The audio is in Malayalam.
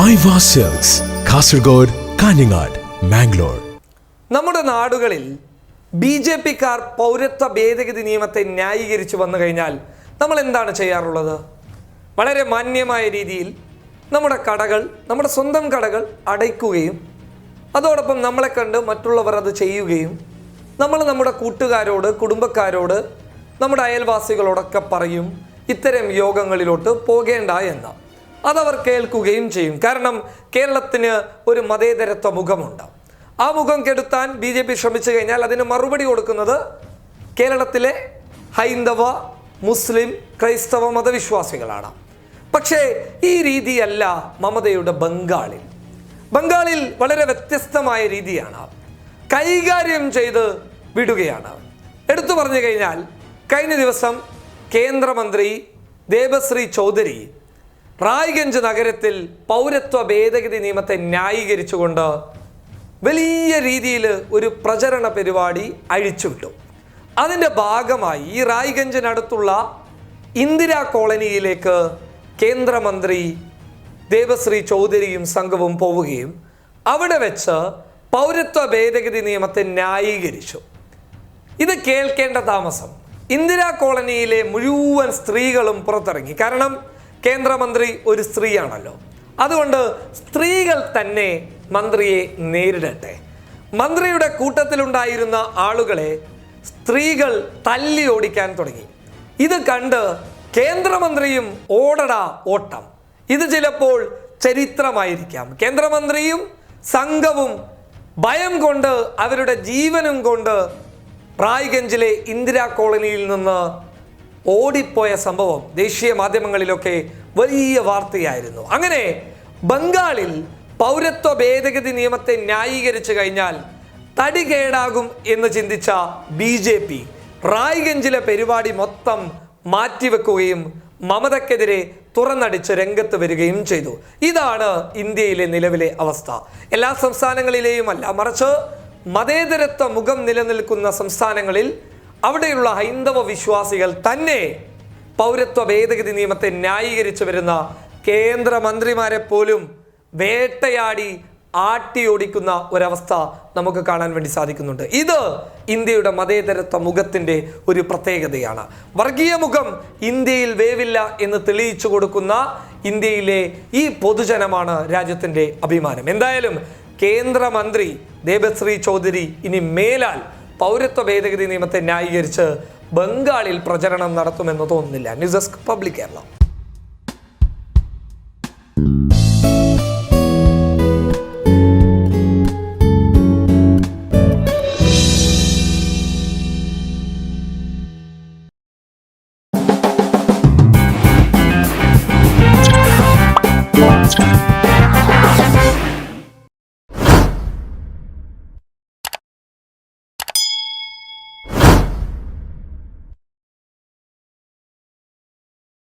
ഐവ സെൽസ് കാസർഗോഡ് കാഞ്ഞങ്ങാട് മാംഗ്ലൂർ നമ്മുടെ നാടുകളിൽ ബി ജെ പിക്കാർ പൗരത്വ ഭേദഗതി നിയമത്തെ ന്യായീകരിച്ചു വന്നു കഴിഞ്ഞാൽ നമ്മൾ എന്താണ് ചെയ്യാറുള്ളത്? വളരെ മാന്യമായ രീതിയിൽ നമ്മുടെ കടകൾ നമ്മുടെ സ്വന്തം കടകൾ അടയ്ക്കുകയും അതോടൊപ്പം നമ്മളെ കണ്ട് മറ്റുള്ളവർ അത് ചെയ്യുകയും നമ്മൾ നമ്മുടെ കൂട്ടുകാരോട് കുടുംബക്കാരോട് നമ്മുടെ അയൽവാസികളോടൊക്കെ പറയും ഇത്തരം യോഗങ്ങളിലോട്ട് പോകേണ്ട എന്ന്. അതവർ കേൾക്കുകയും ചെയ്യും. കാരണം കേരളത്തിന് ഒരു മതേതരത്വ മുഖമുണ്ട് ആ മുഖം കെടുത്താൻ ബി ജെ പി ശ്രമിച്ചു കഴിഞ്ഞാൽ അതിന് മറുപടി കൊടുക്കുന്നത് കേരളത്തിലെ ഹൈന്ദവ മുസ്ലിം ക്രൈസ്തവ മതവിശ്വാസികളാണ്. പക്ഷേ ഈ രീതിയല്ല മമതയുടെ ബംഗാളിൽ. ബംഗാളിൽ വളരെ വ്യത്യസ്തമായ രീതിയാണ്. കൈകാര്യം ചെയ്ത് വിടുകയാണ്. എടുത്തു പറഞ്ഞു കഴിഞ്ഞാൽ കഴിഞ്ഞ ദിവസം കേന്ദ്രമന്ത്രി ദേവശ്രീ ചൗധരി റായ്ഗഞ്ച് നഗരത്തിൽ പൗരത്വ ഭേദഗതി നിയമത്തെ ന്യായീകരിച്ചുകൊണ്ട് വലിയ രീതിയിൽ ഒരു പ്രചരണ പരിപാടി അഴിച്ചുവിട്ടു. അതിന്റെ ഭാഗമായി ഈ റായ്ഗഞ്ചിനടുത്തുള്ള ഇന്ദിരാ കോളനിയിലേക്ക് കേന്ദ്രമന്ത്രി ദേവശ്രീ ചൗധരിയും സംഘവും പോവുകയും അവിടെ വെച്ച് പൗരത്വ ഭേദഗതി നിയമത്തെ ന്യായീകരിച്ചു. ഇത് കേൾക്കേണ്ട താമസം. ഇന്ദിരാ കോളനിയിലെ മുഴുവൻ സ്ത്രീകളും പുറത്തിറങ്ങി. കാരണം കേന്ദ്രമന്ത്രി ഒരു സ്ത്രീയാണല്ലോ. അതുകൊണ്ട് സ്ത്രീകൾ തന്നെ മന്ത്രിയെ നേരിടട്ടെ. മന്ത്രിയുടെ കൂട്ടത്തിലുണ്ടായിരുന്ന ആളുകളെ സ്ത്രീകൾ തല്ലി ഓടിക്കാൻ തുടങ്ങി. ഇത് കണ്ട് കേന്ദ്രമന്ത്രിയും ഓടടാ ഓട്ടം. ഇത് ചിലപ്പോൾ ചരിത്രമായിരിക്കാം. കേന്ദ്രമന്ത്രിയും സംഘവും ഭയം കൊണ്ട് അവരുടെ ജീവനും കൊണ്ട് റായ്ഗഞ്ചിലെ ഇന്ദിരാ കോളനിയിൽ നിന്ന് ഓടിപ്പോയ സംഭവം ദേശീയ മാധ്യമങ്ങളിലൊക്കെ വലിയ വാർത്തയായിരുന്നു. അങ്ങനെ ബംഗാളിൽ പൗരത്വ ഭേദഗതി നിയമത്തെ ന്യായീകരിച്ചു കഴിഞ്ഞാൽ തടി കേടാകും എന്ന് ചിന്തിച്ച ബി ജെ പി റായ്ഗഞ്ചിലെ പരിപാടി മൊത്തം മാറ്റിവെക്കുകയും മമതക്കെതിരെ തുറന്നടിച്ച് രംഗത്ത് വരികയും ചെയ്തു. ഇതാണ് ഇന്ത്യയിലെ നിലവിലെ അവസ്ഥ. എല്ലാ സംസ്ഥാനങ്ങളിലെയും അല്ല മറിച്ച് മതേതരത്വ മുഖം നിലനിൽക്കുന്ന സംസ്ഥാനങ്ങളിൽ അവിടെയുള്ള ഹൈന്ദവ വിശ്വാസികൾ തന്നെ പൗരത്വ ഭേദഗതി നിയമത്തെ ന്യായീകരിച്ചു വരുന്ന കേന്ദ്രമന്ത്രിമാരെ പോലും വേട്ടയാടി ആട്ടിയോടിക്കുന്ന ഒരവസ്ഥ നമുക്ക് കാണാൻ വേണ്ടി സാധിക്കുന്നുണ്ട്. ഇത് ഇന്ത്യയുടെ മതേതരത്വ മുഖത്തിന്റെ ഒരു പ്രത്യേകതയാണ്. വർഗീയ മുഖം ഇന്ത്യയിൽ വേവില്ല എന്ന് തെളിയിച്ചു കൊടുക്കുന്ന ഇന്ത്യയിലെ ഈ പൊതുജനമാണ് രാജ്യത്തിന്റെ അഭിമാനം. എന്തായാലും കേന്ദ്രമന്ത്രി ദേവശ്രീ ചൗധരി ഇനി മേലാൽ പൗരത്വ ഭേദഗതി നിയമത്തെ ന്യായീകരിച്ച് ബംഗാളിൽ പ്രചരണം നടത്തുമെന്ന് തോന്നുന്നില്ല. News desk public Keralam.